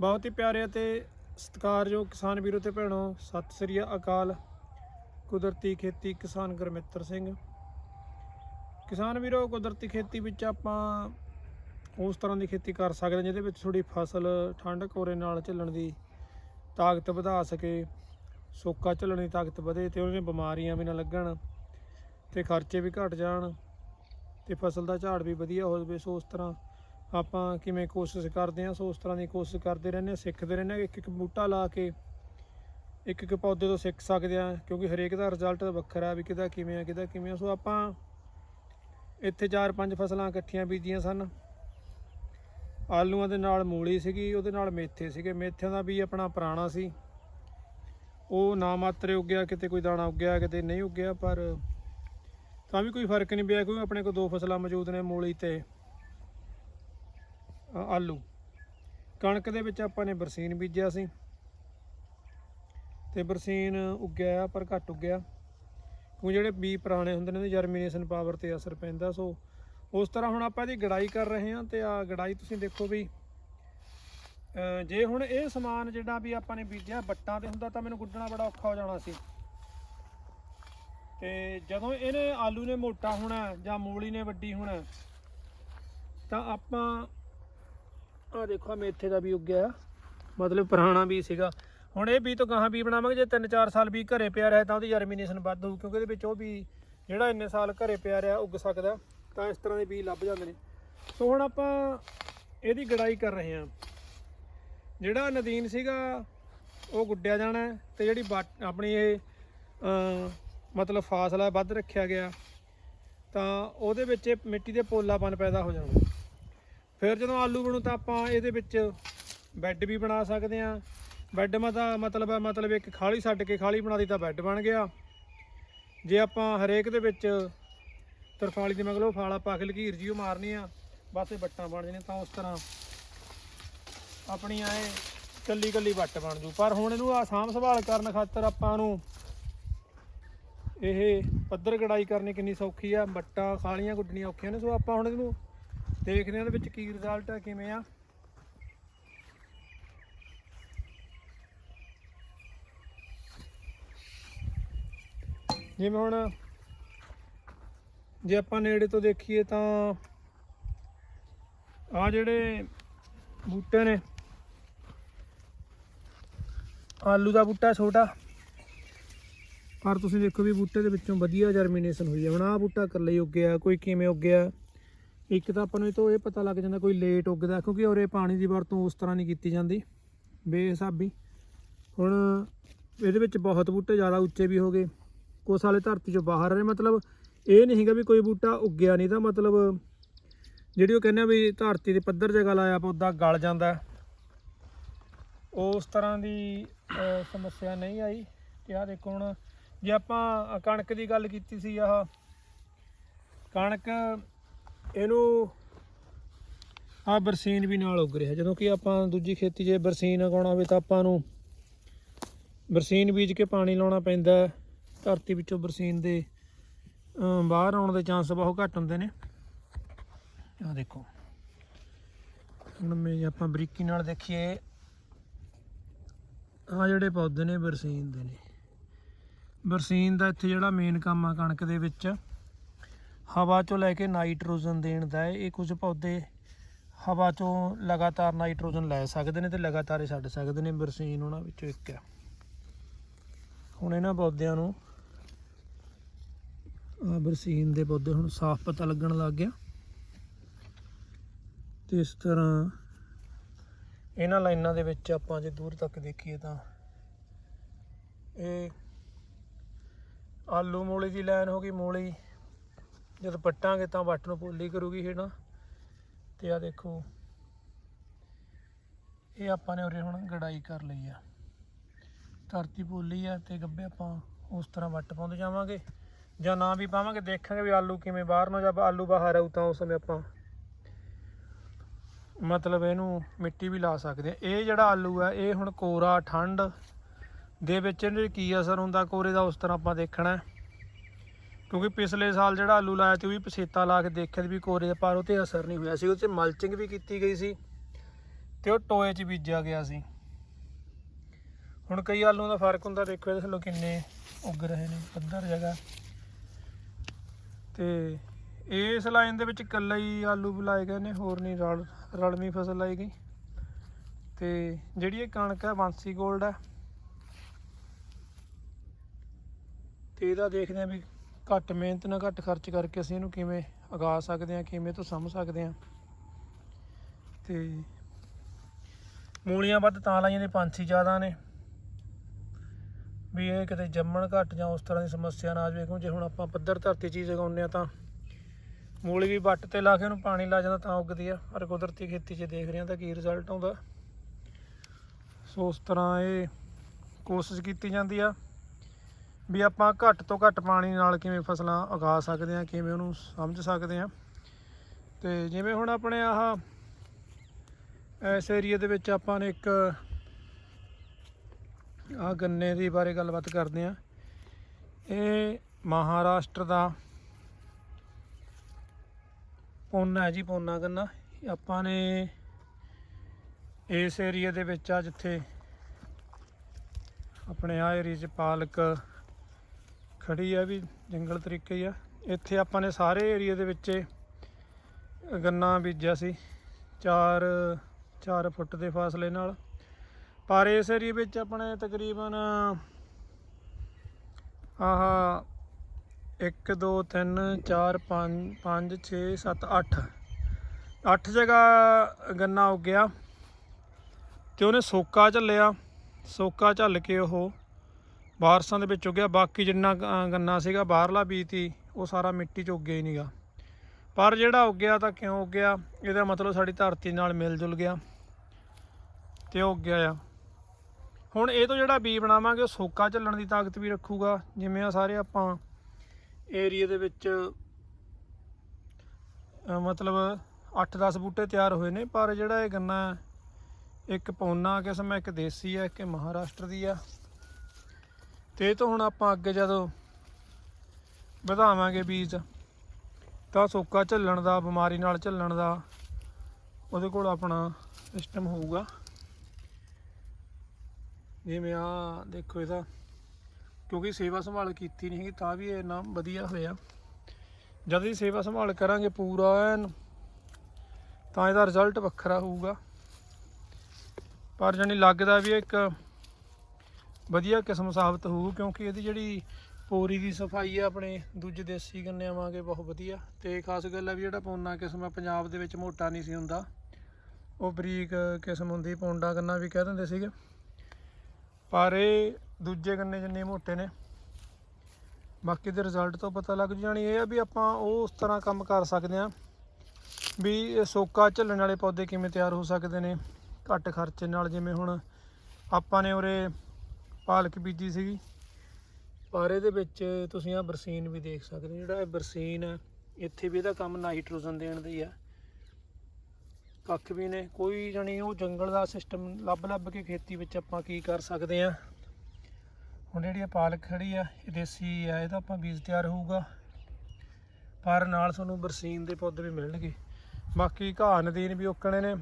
ਬਹੁਤ ਹੀ ਪਿਆਰੇ ਅਤੇ ਸਤਿਕਾਰਯੋਗ ਕਿਸਾਨ ਵੀਰੋ ਤੇ ਭੈਣੋ, ਸਤਿ ਸ੍ਰੀ ਅਕਾਲ। ਕੁਦਰਤੀ ਖੇਤੀ ਕਿਸਾਨ ਗੁਰਮਿੱਤਰ ਸਿੰਘ। ਕਿਸਾਨ ਵੀਰੋ, ਕੁਦਰਤੀ ਖੇਤੀ ਵਿੱਚ ਆਪਾਂ ਉਸ ਤਰ੍ਹਾਂ ਦੀ ਖੇਤੀ ਕਰ ਸਕਦੇ ਹਾਂ ਜਿਹਦੇ ਵਿੱਚ ਥੋੜੀ ਫਸਲ ਠੰਡ ਕੋਰੇ ਨਾਲ ਝੱਲਣ ਦੀ ਤਾਕਤ ਵਧਾ ਸਕੇ, ਸੋਕਾ ਝੱਲਣ ਦੀ ਤਾਕਤ ਵਧੇ ਤੇ ਉਹਨੇ ਬਿਮਾਰੀਆਂ ਵੀ ਨਾ ਲੱਗਣ ਤੇ ਖਰਚੇ ਵੀ ਘਟ ਜਾਣ ਤੇ ਫਸਲ ਦਾ ਝਾੜ ਵੀ ਵਧੀਆ ਹੋ ਜਾਵੇ ਸੋ ਉਸ ਤਰ੍ਹਾਂ ਆਪਾਂ ਕਿਵੇਂ ਕੋਸ਼ਿਸ਼ ਕਰਦੇ ਹਾਂ, ਸੋ ਉਸ ਤਰ੍ਹਾਂ ਦੀ ਕੋਸ਼ਿਸ਼ ਕਰਦੇ ਰਹਿੰਦੇ ਹਾਂ, ਸਿੱਖਦੇ ਰਹਿੰਦੇ ਹਾਂ ਇੱਕ ਇੱਕ ਬੂਟਾ ਲਾ ਕੇ ਇੱਕ ਇੱਕ ਪੌਦੇ ਤੋਂ ਸਿੱਖ ਸਕਦੇ ਹਾਂ, ਕਿਉਂਕਿ ਹਰੇਕ ਦਾ ਰਿਜ਼ਲਟ ਵੱਖਰਾ ਵੀ ਕਿਹਦਾ ਕਿਵੇਂ ਆ, ਕਿਹਦਾ ਕਿਵੇਂ ਆ। ਸੋ ਆਪਾਂ ਇੱਥੇ ਚਾਰ ਪੰਜ ਫਸਲਾਂ ਇਕੱਠੀਆਂ ਬੀਜੀਆਂ ਸਨ। ਆਲੂਆਂ ਦੇ ਨਾਲ ਮੂਲੀ ਸੀਗੀ, ਉਹਦੇ ਨਾਲ ਮੇਥੇ ਸੀਗੇ। ਮੇਥਿਆਂ ਦਾ ਵੀ ਆਪਣਾ ਪੁਰਾਣਾ ਸੀ। ਉਹ ਨਾ ਮਾਤਰੇ ਉੱਗਿਆ, ਕਿਤੇ ਕੋਈ ਦਾਣਾ ਉੱਗਿਆ, ਕਿਤੇ ਨਹੀਂ ਉੱਗਿਆ, ਪਰ ਤਾਂ ਵੀ ਕੋਈ ਫ਼ਰਕ ਨਹੀਂ ਪਿਆ, ਕਿਉਂਕਿ ਆਪਣੇ ਕੋਲ ਦੋ ਫਸਲਾਂ ਮੌਜੂਦ ਨੇ ਮੂਲੀ ਤੇ। ਆਲੂ। ਕਣਕ ਦੇ ਵਿੱਚ ਆਪਾਂ ਨੇ ਬਰਸੀਨ ਬੀਜਿਆ ਸੀ। ਤੇ ਬਰਸੀਨ ਉੱਗਿਆ ਆ ਪਰ ਘੱਟ ਉੱਗਿਆ। ਕਿਉਂ ਜਿਹੜੇ ਬੀ ਪੁਰਾਣੇ ਹੁੰਦੇ ਨੇ ਜਰਮੀਨੇਸ਼ਨ ਪਾਵਰ ਤੇ ਅਸਰ ਪੈਂਦਾ। ਸੋ, ਉਸ ਤਰ੍ਹਾਂ ਹੁਣ ਆਪਾਂ ਇਹਦੀ ਗੜਾਈ ਕਰ ਰਹੇ ਹਾਂ ਤੇ ਆ ਗੜਾਈ ਤੁਸੀਂ ਦੇਖੋ ਵੀ ਜੇ ਹੁਣ ਇਹ ਸਮਾਨ ਜਿਹੜਾ ਵੀ ਆਪਾਂ ਨੇ ਬੀਜਿਆ, ਬੱਟਾਂ ਤੇ ਹੁੰਦਾ ਤਾਂ ਮੈਨੂੰ ਗੁੱਡਣਾ ਬੜਾ ਔਖਾ ਹੋ ਜਾਣਾ ਸੀ। ਤੇ ਜਦੋਂ ਇਹਨੇ ਆਲੂ ਨੇ ਮੋਟਾ ਹੋਣਾ ਜਾਂ ਮੂਲੀ ਨੇ ਵੱਡੀ ਹੋਣਾ, ਤਾਂ ਆਪਾਂ ਆ ਦੇਖੋ ਆਹ ਮੇਥੇ ਦਾ ਵੀ ਉੱਗਿਆ ਮਤਲਬ ਪੁਰਾਣਾ ਵੀ ਸੀਗਾ। ਹੁਣ ਇਹ ਵੀ ਤੋਂ ਗਾਹਾਂ ਵੀ ਬਣਾਵਾਂਗੇ। ਜੇ 3-4 ਸਾਲ ਵੀ ਘਰੇ ਪਿਆ ਰਿਹਾ ਤਾਂ ਉਹਦੀ ਜਰਮੀਨੇਸ਼ਨ ਵੱਧ ਹੋਊ ਕਿਉਂਕਿ ਇਹਦੇ ਵਿੱਚ ਉਹ ਵੀ ਜਿਹੜਾ ਇੰਨੇ ਸਾਲ ਘਰੇ ਪਿਆ ਰਿਹਾ ਉੱਗ ਸਕਦਾ। ਤਾਂ ਇਸ ਤਰ੍ਹਾਂ ਦੇ ਬੀਜ ਲੱਭ ਜਾਂਦੇ ਨੇ। ਸੋ ਹੁਣ ਆਪਾਂ ਇਹਦੀ ਗੜਾਈ ਕਰ ਰਹੇ ਹਾਂ। ਜਿਹੜਾ ਨਦੀਨ ਸੀਗਾ ਉਹ ਗੁੱਡਿਆ ਜਾਣਾ ਹੈ ਤੇ ਜਿਹੜੀ ਵੱਟ- ਆਪਣੀ ਇਹ ਅਮ, ਮਤਲਬ ਫਾਸਲਾ ਵੱਧ ਰੱਖਿਆ ਗਿਆ ਤਾਂ ਉਹਦੇ ਵਿੱਚ ਇਹ ਮਿੱਟੀ ਦੇ ਪੋਲਾਪਨ ਪੈਦਾ ਹੋ ਜਾਣਾ ਫਿਰ ਜਦੋਂ ਆਲੂ ਬਣੂ ਤਾਂ ਆਪਾਂ ਇਹਦੇ ਵਿੱਚ ਬੈੱਡ ਵੀ ਬਣਾ ਸਕਦੇ ਹਾਂ। ਬੈੱਡ ਮਤਾ ਮਤਲਬ ਹੈ ਮਤਲਬ ਇੱਕ ਖਾਲੀ ਛੱਡ ਕੇ ਖਾਲੀ ਬਣਾ ਦੀ ਤਾਂ ਬੈੱਡ ਬਣ ਗਿਆ। ਜੇ ਆਪਾਂ ਹਰੇਕ ਦੇ ਵਿੱਚ ਤਰਫਾਲੀ ਦੇ ਮਗਲੋ ਫਾਲਾ ਪਾ ਕੇ ਲਕੀਰ ਜੀ ਉਹ ਮਾਰਨੀ ਆ, ਬਸ ਇਹ ਵੱਟਾਂ ਬਣ ਜਾਣੀਆਂ ਤਾਂ ਉਸ ਤਰ੍ਹਾਂ ਆਪਣੀਆਂ ਇਹ ਕੱਲੀ ਕੱਲੀ ਵੱਟ ਬਣ ਜੂ। ਪਰ ਹੁਣ ਇਹਨੂੰ ਆ ਸਾਂਭ ਸੰਭਾਲ ਕਰਨ ਖਾਤਰ ਆਪਾਂ ਨੂੰ ਇਹ ਪੱਧਰ ਕਢਾਈ ਕਰਨੀ ਕਿੰਨੀ ਸੌਖੀ ਆ। ਵੱਟਾਂ ਖਾਲੀਆਂ ਗੁੱਡਣੀਆਂ ਔਖੀਆਂ ਨੇ, ਸੋ ਆਪਾਂ ਹੁਣ ਇਹਨੂੰ ਦੇਖਦੇ ਹਾਂ ਇਹਦੇ ਵਿੱਚ ਕੀ ਰਿਜ਼ਲਟ ਆ, ਕਿਵੇਂ ਆ। ਜਿਵੇਂ ਹੁਣ ਜੇ ਆਪਾਂ ਨੇੜੇ ਤੋਂ ਦੇਖੀਏ ਤਾਂ ਆ ਜਿਹੜੇ ਬੂਟੇ ਨੇ, ਆਲੂ ਦਾ ਬੂਟਾ ਛੋਟਾ, ਪਰ ਤੁਸੀਂ ਦੇਖੋ ਵੀ ਬੂਟੇ ਦੇ ਵਿੱਚੋਂ ਵਧੀਆ ਜਰਮੀਨੇਸ਼ਨ ਹੋਈ ਹੈ ਹੁਣ ਆਹ ਬੂਟਾ ਇਕੱਲਾ ਹੀ ਉੱਗਿਆ ਕੋਈ ਕਿਵੇਂ ਉੱਗਿਆ ਇੱਕ ਤਾਂ ਆਪਾਂ ਨੂੰ ਇਹ ਤੋਂ ਇਹ ਪਤਾ ਲੱਗ ਜਾਂਦਾ ਕੋਈ ਲੇਟ ਉੱਗਦਾ, ਕਿਉਂਕਿ ਉਰੇ ਪਾਣੀ ਦੀ ਵਰਤੋਂ ਉਸ ਤਰ੍ਹਾਂ ਨਹੀਂ ਕੀਤੀ ਜਾਂਦੀ, ਬੇਹਿਸਾਬੀ। ਹੁਣ ਇਹਦੇ ਵਿੱਚ ਬਹੁਤ ਬੂਟੇ ਜ਼ਿਆਦਾ ਉੱਚੇ ਵੀ ਹੋ ਗਏ, ਕੁਛ ਵਾਲੇ ਧਰਤੀ ਚੋਂ ਬਾਹਰ ਰਹੇ, ਮਤਲਬ ਇਹ ਨਹੀਂ ਹੈਗਾ ਵੀ ਕੋਈ ਬੂਟਾ ਉੱਗਿਆ ਨਹੀਂ, ਤਾਂ ਮਤਲਬ ਜਿਹੜੀ ਉਹ ਕਹਿੰਦੇ ਆ ਵੀ ਧਰਤੀ ਦੇ ਪੱਧਰ ਜਗ੍ਹਾ ਲਾਇਆ ਪੌਦਾ ਗਲ ਜਾਂਦਾ। ਉਸ ਤਰ੍ਹਾਂ ਦੀ ਸਮੱਸਿਆ ਨਹੀਂ ਆਈ, ਤੇ ਆਹ ਦੇਖੋ ਹੁਣ ਜੇ ਆਪਾਂ ਕਣਕ ਦੀ ਗੱਲ ਕੀਤੀ ਸੀ ਆਹ, ਕਣਕ ਇਹਨੂੰ ਆ ਬਰਸੀਨ ਵੀ ਨਾਲ ਉੱਗ ਰਿਹਾ। ਜਦੋਂ ਕਿ ਆਪਾਂ ਦੂਜੀ ਖੇਤੀ ਜੇ ਬਰਸੀਨ ਉਗਾਉਣਾ ਹੋਵੇ ਤਾਂ ਆਪਾਂ ਨੂੰ ਬਰਸੀਨ ਬੀਜ ਕੇ ਪਾਣੀ ਲਾਉਣਾ ਪੈਂਦਾ ਧਰਤੀ ਵਿੱਚੋਂ ਬਰਸੀਨ ਦੇ ਬਾਹਰ ਆਉਣ ਦੇ ਚਾਂਸ ਬਹੁਤ ਘੱਟ ਹੁੰਦੇ ਨੇ। ਆ ਦੇਖੋ। ਹੁਣ ਮੈਂ ਜੇ ਆਪਾਂ ਬਰੀਕੀ ਨਾਲ ਦੇਖੀਏ। ਆ ਜਿਹੜੇ ਪੌਦੇ ਨੇ ਬਰਸੀਨ ਦੇ ਨੇ। ਬਰਸੀਨ ਦਾ ਇੱਥੇ ਜਿਹੜਾ ਮੇਨ ਕੰਮ ਆ ਕਣਕ ਦੇ ਵਿੱਚ। ਹਵਾ ਚੋਂ ਲੈ ਕੇ ਨਾਈਟ੍ਰੋਜਨ ਦੇਣ ਦਾ ਹੈ। ਇਹ ਕੁਝ ਪੌਦੇ ਹਵਾ ਚੋਂ ਲਗਾਤਾਰ ਨਾਈਟ੍ਰੋਜਨ ਲੈ ਸਕਦੇ ਨੇ ਤੇ ਲਗਾਤਾਰ ਹੀ ਛੱਡ ਸਕਦੇ ਨੇ। ਬਰਸੀਨ ਉਹਨਾਂ ਵਿੱਚੋਂ ਇੱਕ ਹੈ। ਹੁਣ ਇਹਨਾਂ ਪੌਦਿਆਂ ਨੂੰ ਆ ਬਰਸੀਨ ਦੇ ਪੌਦੇ ਹੁਣ ਸਾਫ਼ ਪਤਾ ਲੱਗਣ ਲੱਗ ਗਿਆ। ਤੇ ਇਸ ਤਰ੍ਹਾਂ ਇਹਨਾਂ ਲਾਈਨਾਂ ਦੇ ਵਿੱਚ ਆਪਾਂ ਜੇ ਦੂਰ ਤੱਕ ਦੇਖੀਏ ਤਾਂ ਇਹ ਆਲੂ ਮੂਲੀ ਦੀ ਲਾਈਨ ਹੋ ਗਈ। ਮੂਲੀ ਜਦ ਪੱਟਾਂਗੇ ਤਾਂ ਵੱਟ ਨੂੰ ਪੋਲੀ ਕਰੂਗੀ ਹੇਣਾ ਤੇ ਆ ਦੇਖੋ। ਇਹ ਆਪਾਂ ਨੇ ਉਰੇ ਹੁਣ ਗੜਾਈ ਕਰ ਲਈ ਆ। ਧਰਤੀ ਪੋਲੀ ਆ ਤੇ ਗੱਬੇ ਆਪਾਂ ਉਸ ਤਰ੍ਹਾਂ ਵੱਟ ਪਾਉਂਦੇ ਜਾਵਾਂਗੇ। ਜਾਂ ਨਾ ਵੀ ਪਾਵਾਂਗੇ, ਦੇਖਾਂਗੇ ਵੀ ਆਲੂ ਕਿਵੇਂ ਬਾਹਰ ਨੂੰ ਜਦ ਆਲੂ ਬਾਹਰ ਆਊ ਤਾਂ ਉਸ ਸਮੇਂ ਆਪਾਂ ਮਤਲਬ ਇਹਨੂੰ ਮਿੱਟੀ ਵੀ ਲਾ ਸਕਦੇ ਆ। ਇਹ ਜਿਹੜਾ ਆਲੂ ਆ, ਇਹ ਹੁਣ ਕੋਰਾ ਠੰਡ ਦੇ ਵਿੱਚ ਇਹਦੇ ਕੀ ਅਸਰ ਹੁੰਦਾ? ਕੋਰੇ ਦਾ ਉਸ ਤਰ੍ਹਾਂ ਆਪਾਂ ਦੇਖਣਾ। ਕਿਉਂਕਿ ਪਿਛਲੇ ਸਾਲ ਜਿਹੜਾ ਆਲੂ ਲਾਇਆ ਤੇ ਉਹ ਵੀ ਪਛੇਤਾ ਲਾ ਕੇ ਦੇਖਿਆ ਵੀ ਕੋਰੇ ਦਾ ਪਰ ਉਹ ਤੇ ਅਸਰ ਨਹੀਂ ਹੋਇਆ ਸੀ। ਉਹ 'ਚ ਮਲਚਿੰਗ ਵੀ ਕੀਤੀ ਗਈ ਸੀ ਤੇ ਉਹ ਟੋਏ 'ਚ ਬੀਜਿਆ ਗਿਆ ਸੀ। ਹੁਣ ਕਈ ਆਲੂਆਂ ਦਾ ਫ਼ਰਕ ਹੁੰਦਾ, ਦੇਖੋ ਇਹਦੇ ਥੱਲੋਂ ਕਿੰਨੇ ਉੱਗ ਰਹੇ ਨੇ, ਪੱਧਰ ਜਗ੍ਹਾ। ਤੇ ਇਸ ਲਾਈਨ ਦੇ ਵਿੱਚ ਇਕੱਲਾ ਹੀ ਆਲੂ ਵੀ ਲਾਏ ਗਏ ਨੇ, ਹੋਰ ਨਹੀਂ ਰਲ, ਰਲਵੀਂ ਫਸਲ ਲਾਈ ਗਈ। ਤੇ ਜਿਹੜੀ ਇਹ ਕਣਕ ਹੈ, ਬਾਂਸੀ ਗੋਲਡ ਹੈ। ਤੇ ਇਹਦਾ ਦੇਖਦੇ ਆ ਵੀ ਘੱਟ ਮਿਹਨਤ ਨਾਲ ਘੱਟ ਖਰਚ ਕਰਕੇ ਅਸੀਂ ਇਹਨੂੰ ਕਿਵੇਂ ਉਗਾ ਸਕਦੇ ਹਾਂ, ਕਿਵੇਂ ਤੋਂ ਸਮਝ ਸਕਦੇ ਹਾਂ। ਤੇ ਮੂਲੀਆਂ ਵੱਧ ਤਾਂ ਲਾਈਆਂ ਨੇ, ਪੰਛੀ ਜ਼ਿਆਦਾ ਨੇ। ਵੀ ਇਹ ਕਿਤੇ ਜੰਮਣ ਘੱਟ ਜਾਂ ਉਸ ਤਰ੍ਹਾਂ ਦੀ ਸਮੱਸਿਆ ਨਾ ਆ ਜਾਵੇ ਕਿਉਂ ਜੇ ਹੁਣ ਆਪਾਂ ਪੱਧਰ ਧਰਤੀ ਚੀਜ਼ ਉਗਾਉਂਦੇ ਆ ਤਾਂ ਮੂਲੀ ਵੀ ਵੱਟ ਤੇ ਲਾ ਕੇ ਉਹਨੂੰ ਪਾਣੀ ਲਾ ਜਾਂਦਾ ਤਾਂ ਉੱਗਦੀ ਆ, ਪਰ ਕੁਦਰਤੀ ਖੇਤੀ 'ਚ ਦੇਖ ਰਹੇ ਹਾਂ ਤਾਂ ਕੀ ਰਿਜ਼ਲਟ ਆਉਂਦਾ। ਸੋ ਉਸ ਤਰ੍ਹਾਂ ਇਹ ਕੋਸ਼ਿਸ਼ ਕੀਤੀ ਜਾਂਦੀ ਆ। ਵੀ ਆਪਾਂ ਘੱਟ ਤੋਂ ਘੱਟ ਪਾਣੀ ਨਾਲ ਕਿਵੇਂ ਫਸਲਾਂ ਉਗਾ ਸਕਦੇ ਹਾਂ, ਕਿਵੇਂ ਉਹਨੂੰ ਸਮਝ ਸਕਦੇ ਹਾਂ। ਤੇ ਜਿਵੇਂ ਹੁਣ ਆਪਣੇ ਆਹ ਇਸ ਏਰੀਆ ਦੇ ਵਿੱਚ ਆਪਾਂ ਨੇ ਇੱਕ ਆ ਗੰਨੇ ਦੀ ਬਾਰੇ ਗੱਲਬਾਤ ਕਰਦੇ ਹਾਂ। ਇਹ ਮਹਾਰਾਸ਼ਟਰ ਦਾ ਪੋਨਾ ਹੈ ਜੀ, ਪੋਨਾ ਗੰਨਾ। ਆਪਾਂ ਨੇ ਇਸ ਏਰੀਆ ਦੇ ਵਿੱਚ ਆ ਜਿੱਥੇ ਆਪਣੇ ਆ ਏਰੀਆ 'ਚ ਪਾਲਕ ਖੜੀ ਆ ਵੀ ਜੰਗਲ ਤਰੀਕੇ ਹੀ ਆ। ਇੱਥੇ ਆਪਾਂ ਨੇ ਸਾਰੇ ਏਰੀਆ ਦੇ ਵਿੱਚ ਗੰਨਾ ਬੀਜਿਆ ਸੀ 4 4 ਫੁੱਟ ਦੇ ਫਾਸਲੇ ਨਾਲ। ਪਰ ਇਸ ਏਰੀਆ ਵਿੱਚ ਆਪਣੇ ਤਕਰੀਬਨ ਆਹ 1 2 3 4 5 5 6 7 8 8 ਜਗ੍ਹਾ ਗੰਨਾ ਉੱਗਿਆ ਤੇ ਉਹਨੇ ਸੋਕਾ ਝੱਲਿਆ। ਸੋਕਾ ਝੱਲ ਕੇ ਉਹ ਬਾਰਸਾਂ ਦੇ ਵਿੱਚ ਉੱਗਿਆ, ਬਾਕੀ ਜਿੰਨਾ ਗ- ਗੰਨਾ ਸੀਗਾ, ਬਾਹਰਲਾ ਬੀਜ ਤੀ ਉਹ ਸਾਰਾ ਮਿੱਟੀ 'ਚ ਉੱਗਿਆ ਹੀ ਨਹੀਂਗਾ ਪਰ ਜਿਹੜਾ ਉੱਗਿਆ ਤਾਂ ਕਿਉਂ ਉੱਗਿਆ? ਇਹਦਾ ਮਤਲਬ ਸਾਡੀ ਧਰਤੀ ਨਾਲ ਮਿਲ ਜੁਲ ਗਿਆ ਤੇ ਉਹ ਉੱਗਿਆ ਆ। ਹੁਣ ਇਹ ਤੋਂ ਜਿਹੜਾ ਬੀ ਬਣਾਵਾਂਗੇ, ਉਹ ਸੋਕਾ ਝੱਲਣ ਦੀ ਤਾਕਤ ਵੀ ਰੱਖੂਗਾ, ਜਿਵੇਂ ਆ ਸਾਰੇ ਆਪਾਂ ਏਰੀਆ ਦੇ ਵਿੱਚ ਮਤਲਬ 8-10 ਬੂਟੇ ਤਿਆਰ ਹੋਏ ਨੇ, ਪਰ ਜਿਹੜਾ ਇਹ ਗੰਨਾ ਇੱਕ ਪੌਨਾ ਕਿਸਮ ਹੈ, ਇੱਕ ਦੇਸੀ ਹੈ, ਇੱਕ ਮਹਾਰਾਸ਼ਟਰ ਦੀ ਆ। ਤੇ ਇਹ ਤੋਂ ਹੁਣ ਆਪਾਂ ਅੱਗੇ ਜਦੋਂ ਵਧਾਵਾਂਗੇ ਬੀਜ, ਤਾਂ ਸੋਕਾ ਝੱਲਣ ਦਾ, ਬਿਮਾਰੀ ਨਾਲ ਝੱਲਣ ਦਾ ਉਹਦੇ ਕੋਲ ਆਪਣਾ ਸਿਸਟਮ ਹੋਊਗਾ। ਜਿਵੇਂ ਆ ਦੇਖੋ ਇਹਦਾ, ਕਿਉਂਕਿ ਸੇਵਾ ਸੰਭਾਲ ਕੀਤੀ ਨਹੀਂ ਹੈਗੀ, ਤਾਂ ਵੀ ਇਹ ਨਾ ਵਧੀਆ ਹੋਇਆ। ਜਦ ਦੀ ਸੇਵਾ ਸੰਭਾਲ ਕਰਾਂਗੇ ਪੂਰਾ ਐਨ, ਤਾਂ ਇਹਦਾ ਰਿਜ਼ਲਟ ਵੱਖਰਾ ਹੋਊਗਾ। ਪਰ ਜਾਨੀ ਲੱਗਦਾ ਵੀ ਇੱਕ ਵਧੀਆ ਕਿਸਮ ਸਾਬਤ ਹੋਊ, ਕਿਉਂਕਿ ਇਹਦੀ ਜਿਹੜੀ ਪੋਰੀ ਦੀ ਸਫ਼ਾਈ ਆ ਆਪਣੇ ਦੂਜੇ ਦੇਸੀ ਗੰਨਿਆਂ ਵਾਂਗੇ ਬਹੁਤ ਵਧੀਆ। ਤੇ ਖਾਸ ਗੱਲ ਆ ਵੀ ਜਿਹੜਾ ਪੌਨਾ ਕਿਸਮ ਆ, ਪੰਜਾਬ ਦੇ ਵਿੱਚ ਮੋਟਾ ਨਹੀਂ ਸੀ ਹੁੰਦਾ। ਉਹ ਬਰੀਕ ਕਿਸਮ ਹੁੰਦੀ, ਪੌਂਡਾ ਗੰਨਾ ਵੀ ਕਹਿ ਦਿੰਦੇ ਸੀਗੇ। ਪਰ ਇਹ ਦੂਜੇ ਗੰਨੇ ਜਿੰਨੇ ਮੋਟੇ ਨੇ, ਬਾਕੀ ਦੇ ਰਿਜ਼ਲਟ ਤੋਂ ਪਤਾ ਲੱਗ ਜਾਣੀ ਇਹ ਆ ਵੀ ਆਪਾਂ ਉਹ ਉਸ ਤਰ੍ਹਾਂ ਕੰਮ ਕਰ ਸਕਦੇ ਆ ਵੀ ਇਹ ਸੋਕਾ ਝੱਲਣ ਵਾਲੇ ਪੌਦੇ ਕਿਵੇਂ ਤਿਆਰ ਹੋ ਸਕਦੇ ਨੇ, ਘੱਟ ਖਰਚੇ ਨਾਲ ਜਿਵੇਂ ਹੁਣ ਆਪਾਂ ਨੇ ਉਰੇ ਪਾਲਕ ਬੀਜੀ ਸੀਗੀ। ਪਰ ਇਹਦੇ ਵਿੱਚ ਤੁਸੀਂ ਆ ਬਰਸੀਨ ਵੀ ਦੇਖ ਸਕਦੇ ਹੋ। ਜਿਹੜਾ ਇਹ ਬਰਸੀਨ ਹੈ ਇੱਥੇ ਵੀ ਇਹਦਾ ਕੰਮ ਨਾਈਟ੍ਰੋਜਨ ਦੇਣ ਦਾ ਹੀ ਆ। ਕੱਖ ਵੀ ਨੇ, ਕੋਈ ਜਾਣੀ ਉਹ ਜੰਗਲ ਦਾ ਸਿਸਟਮ ਲੱਭ ਲੱਭ ਕੇ ਖੇਤੀ ਵਿੱਚ ਆਪਾਂ ਕੀ ਕਰ ਸਕਦੇ ਆ। ਹੁਣ ਜਿਹੜੀ ਆ ਪਾਲਕ ਖੜੀ ਆ, ਇਹ ਦੇਸੀ ਆ, ਇਹਦਾ ਆਪਾਂ ਬੀਜ ਤਿਆਰ ਹੋਊਗਾ। ਪਰ ਨਾਲ ਤੁਹਾਨੂੰ ਬਰਸੀਨ ਦੇ ਪੌਦੇ ਵੀ ਮਿਲਣਗੇ। ਬਾਕੀ ਘਾਹ, ਨਦੀਨ ਵੀ ਉੱਕਣੇ ਨੇ।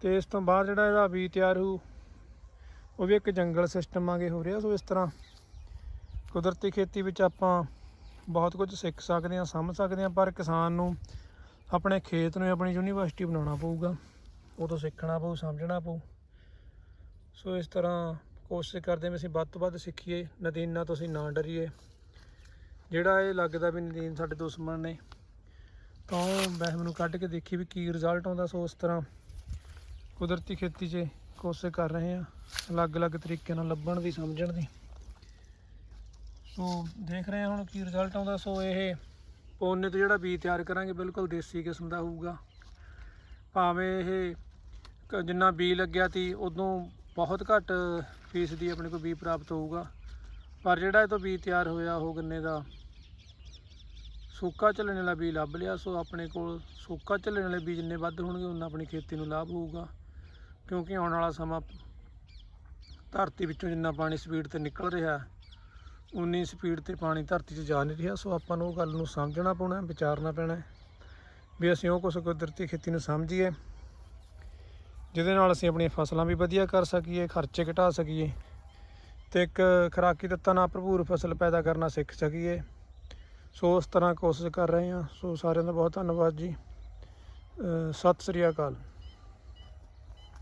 ਤੇ ਇਸ ਤੋਂ ਬਾਅਦ ਜਿਹੜਾ ਇਹਦਾ ਬੀਜ ਤਿਆਰ ਹੋਊ ਉਹ ਵੀ ਇੱਕ ਜੰਗਲ ਸਿਸਟਮ ਆਗੇ ਹੋ ਰਿਹਾ, ਸੋ ਇਸ ਤਰ੍ਹਾਂ ਕੁਦਰਤੀ ਖੇਤੀ ਵਿੱਚ ਆਪਾਂ ਬਹੁਤ ਕੁਝ ਸਿੱਖ ਸਕਦੇ ਹਾਂ ਸਮਝ ਸਕਦੇ ਹਾਂ, ਪਰ ਕਿਸਾਨ ਨੂੰ ਆਪਣੇ ਖੇਤ ਨੂੰ ਆਪਣੀ ਯੂਨੀਵਰਸਿਟੀ ਬਣਾਉਣਾ ਪਊਗਾ ਉਹ ਤੋਂ ਸਿੱਖਣਾ ਪਊ, ਸਮਝਣਾ ਪਊ। ਸੋ ਇਸ ਤਰ੍ਹਾਂ ਕੋਸ਼ਿਸ਼ ਕਰਦੇ ਹਾਂ ਵੀ ਅਸੀਂ ਵੱਧ ਤੋਂ ਵੱਧ ਸਿੱਖੀਏ, ਨਦੀਨਾਂ ਤੋਂ ਅਸੀਂ ਨਾ ਡਰੀਏ। ਜਿਹੜਾ ਇਹ ਲੱਗਦਾ ਵੀ ਨਦੀਨ ਸਾਡੇ ਦੁਸ਼ਮਣ ਨੇ, ਤਾਂ ਉਹ ਵਹਿਮ ਨੂੰ ਕੱਢ ਕੇ ਦੇਖੀ ਵੀ ਕੀ ਰਿਜ਼ਲਟ ਆਉਂਦਾ, ਸੋ ਉਸ ਤਰ੍ਹਾਂ ਕੁਦਰਤੀ ਖੇਤੀ 'ਚ ਕੋਸ਼ਿਸ਼ ਕਰ ਰਹੇ ਹਾਂ ਅਲੱਗ-ਅਲੱਗ ਤਰੀਕੇ ਨਾਲ ਲੱਭਣ ਦੀ, ਸਮਝਣ ਦੀ। ਸੋ ਦੇਖ ਰਹੇ ਹਾਂ ਹੁਣ ਕੀ ਰਿਜ਼ਲਟ ਆਉਂਦਾ। ਸੋ ਇਹ ਪੌਨੇ ਤੋਂ ਜਿਹੜਾ ਬੀਜ ਤਿਆਰ ਕਰਾਂਗੇ, ਬਿਲਕੁਲ ਦੇਸੀ ਕਿਸਮ ਦਾ ਹੋਊਗਾ। ਭਾਵੇਂ ਇਹ ਜਿੰਨਾ ਬੀ ਲੱਗਿਆ ਤੀ, ਉਦੋਂ ਬਹੁਤ ਘੱਟ ਫੀਸਦੀ ਆਪਣੇ ਕੋਲ ਬੀ ਪ੍ਰਾਪਤ ਹੋਊਗਾ। ਪਰ ਜਿਹੜਾ ਇਹ ਤੋਂ ਬੀ ਤਿਆਰ ਹੋਇਆ, ਉਹ ਗੰਨੇ ਦਾ ਸੂਕਾ ਝੱਲਣ ਵਾਲਾ ਬੀਜ ਲੱਭ ਲਿਆ। ਸੋ ਆਪਣੇ ਕੋਲ ਸੂਕਾ ਝੱਲਣ ਵਾਲੇ ਬੀਜ ਜਿੰਨੇ ਵੱਧ ਹੋਣਗੇ, ਉਨਾ ਆਪਣੀ ਖੇਤੀ ਨੂੰ ਲਾਭ ਹੋਊਗਾ। ਕਿਉਂਕਿ ਆਉਣ ਵਾਲਾ ਸਮਾਂ ਧਰਤੀ ਵਿੱਚੋਂ ਜਿੰਨਾ ਪਾਣੀ ਸਪੀਡ ਤੇ ਨਿਕਲ ਰਿਹਾ, ਉਨੀ ਸਪੀਡ ਤੇ ਪਾਣੀ ਧਰਤੀ 'ਚ ਜਾ ਨਹੀਂ ਰਿਹਾ, ਸੋ ਆਪਾਂ ਨੂੰ ਉਹ ਗੱਲ ਨੂੰ ਸਮਝਣਾ ਪੈਣਾ ਵਿਚਾਰਨਾ ਪੈਣਾ ਵੀ ਅਸੀਂ ਉਹ ਕੁਛ ਕੁਦਰਤੀ ਖੇਤੀ ਨੂੰ ਸਮਝੀਏ, ਜਿਹਦੇ ਨਾਲ ਅਸੀਂ ਆਪਣੀਆਂ ਫਸਲਾਂ ਵੀ ਵਧੀਆ ਕਰ ਸਕੀਏ, ਖਰਚੇ ਘਟਾ ਸਕੀਏ ਤੇ ਇੱਕ ਖੁਰਾਕੀ ਤੱਤਾਂ ਨਾਲ ਭਰਪੂਰ ਫਸਲ ਪੈਦਾ ਕਰਨਾ ਸਿੱਖ ਸਕੀਏ। ਸੋ ਉਸ ਤਰ੍ਹਾਂ ਕੋਸ਼ਿਸ਼ ਕਰ ਰਹੇ ਹਾਂ। ਸੋ ਸਾਰਿਆਂ ਦਾ ਬਹੁਤ ਧੰਨਵਾਦ ਜੀ। ਸਤਿ ਸ੍ਰੀ ਅਕਾਲ।